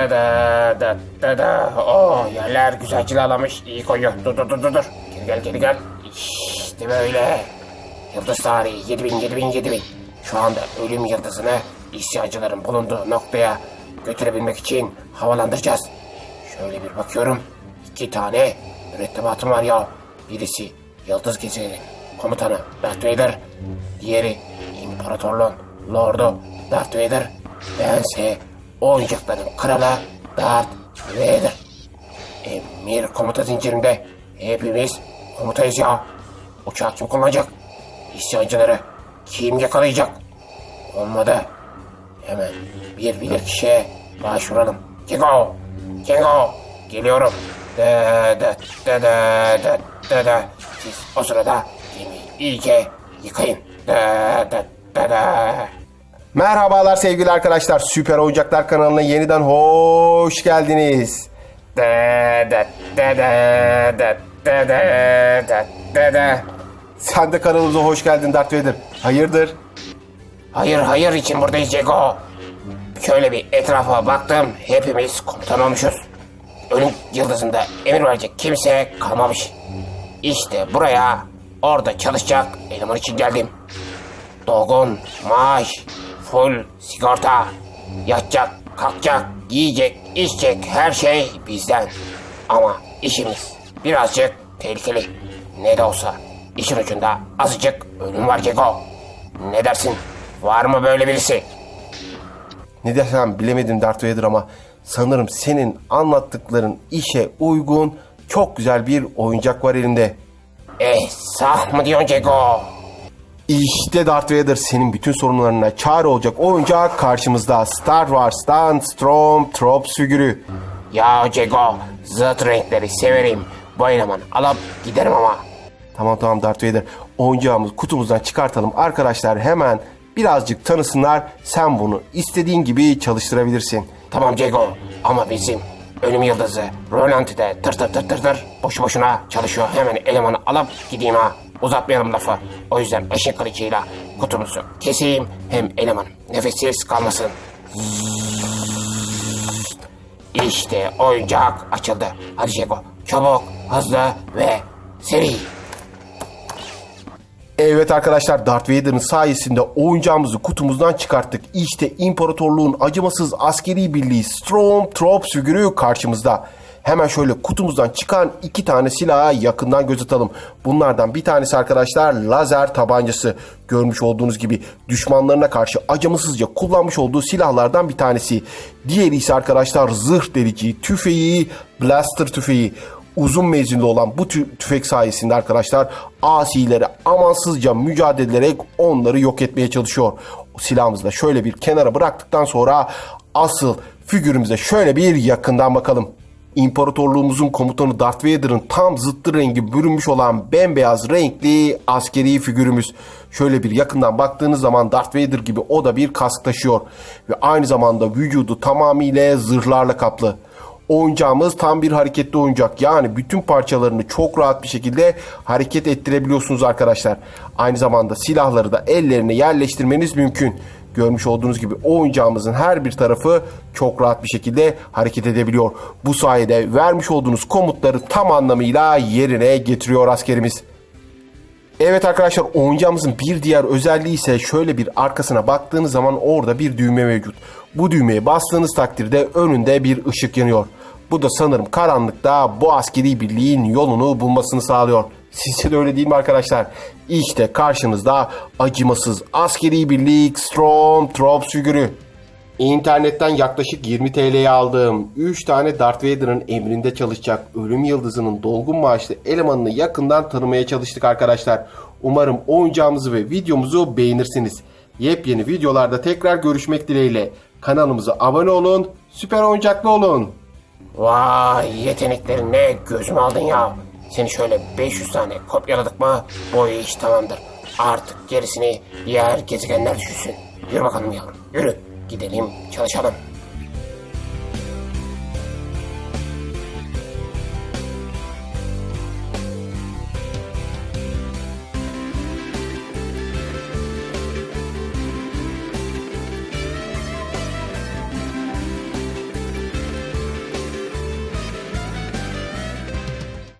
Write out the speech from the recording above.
da da da da da. Oh yerler güzel cilalamış. İyi koyuyor. Dur dur dur. dur. Geri gel geri gel. İşte böyle. Yıldız tarihi 7000 7000 7000. Şu anda ölüm yıldızını isyancıların bulunduğu noktaya götürebilmek için havalandıracağız. Şöyle bir bakıyorum. İki tane mürettebatım var ya. Birisi Yıldız Gezegeni komutanı Darth Vader. Diğeri İmparatorluğun Lordu Darth Vader. Bense oyuncakların kralı Darth Vader. Emir komuta zincirinde hepimiz komutayız ya. Uçağı kim kullanacak? İsyancıları kim yakalayacak? Olmadı. Hemen bir bilir kişiye başvuralım. Kengo! Kengo! Geliyorum. Da da da da da da da. Siz o sırada gemiyi iyice yıkayın. Da da da da. Merhabalar sevgili arkadaşlar. Süper Oyuncaklar kanalına yeniden hoş geldiniz. Sen de kanalımıza hoş geldin Darth Vader. Hayırdır? Hayır hayır için buradayız Jago. Şöyle bir etrafa baktım. Hepimiz komutan olmuşuz. Ölüm yıldızında emir verecek kimse kalmamış. İşte buraya orada çalışacak eleman için geldim. Dogun, maaş, full sigorta. Yatacak, kalkacak, giyecek, içecek her şey bizden. Ama işimiz birazcık tehlikeli. Ne de olsa işin ucunda azıcık ölüm var Cego. Ne dersin? Var mı böyle birisi? Ne desem bilemedim Darth Vader ama sanırım senin anlattıkların işe uygun çok güzel bir oyuncak var elimde. Eh sah mı diyorsun Cego? İşte Darth Vader senin bütün sorunlarına çare olacak oyuncak karşımızda Star Wars'tan Stormtroops figürü. Ya Cego zıt renkleri severim. Eleman alıp giderim ama. Tamam tamam Darth Vader oyuncağımızı kutumuzdan çıkartalım. Arkadaşlar hemen birazcık tanısınlar. Sen bunu istediğin gibi çalıştırabilirsin. Tamam Cego ama bizim ölüm yıldızı Rolanti'de tır tır tır tır tır boşu boşuna çalışıyor. Hemen elemanı alıp gideyim ha. Uzatmayalım lafı. O yüzden ışık kılıcıyla kutumuzu keseyim. Hem eleman nefessiz kalmasın. İşte oyuncak açıldı. Hadi Cego çabuk, hızlı ve seri. Evet arkadaşlar Darth Vader'ın sayesinde oyuncağımızı kutumuzdan çıkarttık. İşte imparatorluğun acımasız askeri birliği Stormtroops figürü karşımızda. Hemen şöyle kutumuzdan çıkan iki tane silaha yakından göz atalım. Bunlardan bir tanesi arkadaşlar lazer tabancası. Görmüş olduğunuz gibi düşmanlarına karşı acımasızca kullanmış olduğu silahlardan bir tanesi. Diğeri ise arkadaşlar zırh delici tüfeği, blaster tüfeği uzun menzilli olan bu tü- tüfek sayesinde arkadaşlar asilere amansızca mücadele ederek onları yok etmeye çalışıyor. Silahımızı da şöyle bir kenara bıraktıktan sonra asıl figürümüze şöyle bir yakından bakalım. İmparatorluğumuzun komutanı Darth Vader'ın tam zıttı rengi bürünmüş olan bembeyaz renkli askeri figürümüz. Şöyle bir yakından baktığınız zaman Darth Vader gibi o da bir kask taşıyor. Ve aynı zamanda vücudu tamamıyla zırhlarla kaplı. Oyuncağımız tam bir hareketli oyuncak. Yani bütün parçalarını çok rahat bir şekilde hareket ettirebiliyorsunuz arkadaşlar. Aynı zamanda silahları da ellerine yerleştirmeniz mümkün. Görmüş olduğunuz gibi oyuncağımızın her bir tarafı çok rahat bir şekilde hareket edebiliyor. Bu sayede vermiş olduğunuz komutları tam anlamıyla yerine getiriyor askerimiz. Evet arkadaşlar oyuncağımızın bir diğer özelliği ise şöyle bir arkasına baktığınız zaman orada bir düğme mevcut. Bu düğmeye bastığınız takdirde önünde bir ışık yanıyor. Bu da sanırım karanlıkta bu askeri birliğin yolunu bulmasını sağlıyor. Sizce de öyle değil mi arkadaşlar? İşte karşınızda acımasız askeri birlik Stormtroops figürü. İnternetten yaklaşık 20 TL'ye aldığım 3 tane Darth Vader'ın emrinde çalışacak Ölüm Yıldızı'nın dolgun maaşlı elemanını yakından tanımaya çalıştık arkadaşlar. Umarım oyuncağımızı ve videomuzu beğenirsiniz. Yepyeni videolarda tekrar görüşmek dileğiyle. Kanalımıza abone olun, süper oyuncaklı olun. Vay yeteneklerine gözümü aldın ya. Seni şöyle 500 tane kopyaladık mı bu iş tamamdır. Artık gerisini diğer gezegenler düşünsün. Yürü bakalım yavrum yürü. Gidelim çalışalım.